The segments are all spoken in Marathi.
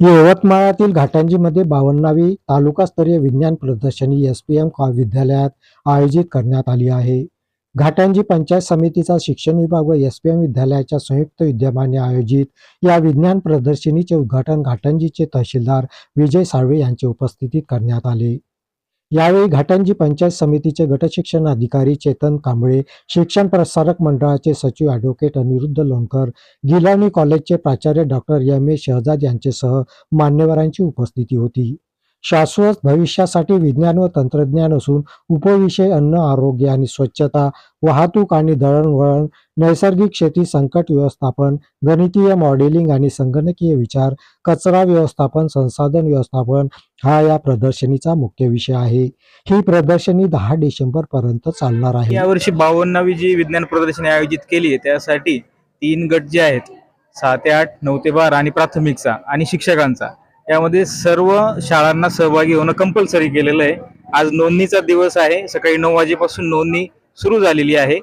यवतमाळातील घाटंजीमध्ये बावन्नावी तालुकास्तरीय विज्ञान प्रदर्शनी एस पी एम विद्यालयात आयोजित करण्यात आली आहे. घाटंजी पंचायत समितीचा शिक्षण विभाग व एस पी एम विद्यालयाच्या संयुक्त विद्यमाने आयोजित या विज्ञान प्रदर्शनीचे उद्घाटन घाटंजीचे तहसीलदार विजय साळवे यांच्या उपस्थितीत करण्यात आले. यावेळी घाटंजी पंचायत समितीचे गटशिक्षण अधिकारी चेतन कांबळे शिक्षण प्रसारक मंडळाचे सचिव ॲडव्होकेट अनिरुद्ध लोणकर गिलानी कॉलेजचे प्राचार्य डॉक्टर एम ए शहजाद यांच्यासह मान्यवरांची उपस्थिती होती. शाश्वत भविष्यासाठी विज्ञान व तंत्रज्ञान असून उपविषय अन्न आरोग्य आणि स्वच्छता वाहतूक आणि दळणवळण नैसर्गिक शेती संकट व्यवस्थापन गणितीय मॉडेलिंग आणि संगणकीय विचार कचरा व्यवस्थापन संसाधन व्यवस्थापन हा या प्रदर्शनीचा मुख्य विषय आहे. ही प्रदर्शनी दहा डिसेंबर पर्यंत चालणार आहे. यावर्षी बावन्नावी जी विज्ञान प्रदर्शनी आयोजित केली आहे त्यासाठी तीन गट जे आहेत सहा ते आठ नऊ ते बारा आणि प्राथमिकचा आणि शिक्षकांचा. यामध्ये सर्व शाळांना सहभागी होणं कंपल्सरी केलेलं आहे. आज नोंदणीचा दिवस आहे. सकाळी नऊ वाजेपासून नोंदणी सुरू झालेली आहे.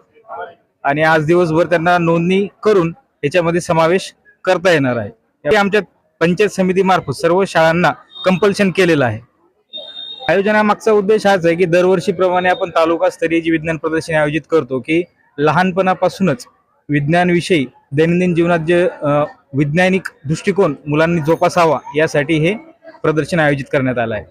आणि आज दिवसभर त्यांना नोंदणी करून याच्यामध्ये समावेश करता येणार आहे. हे आमच्या पंचायत समितीमार्फत सर्व शाळांना कंपल्शन केलेलं आहे. आयोजनामागचा उद्देश हाच आहे की दरवर्षीप्रमाणे आपण तालुकास्तरीय जी विज्ञान प्रदर्शनी आयोजित करतो की लहानपणापासूनच विज्ञानविषयी दैनंदिन जीवनात जे वैज्ञानिक दृष्टिकोन मुलांनी जोपासावा यासाठी हे प्रदर्शन आयोजित करण्यात आलं आहे.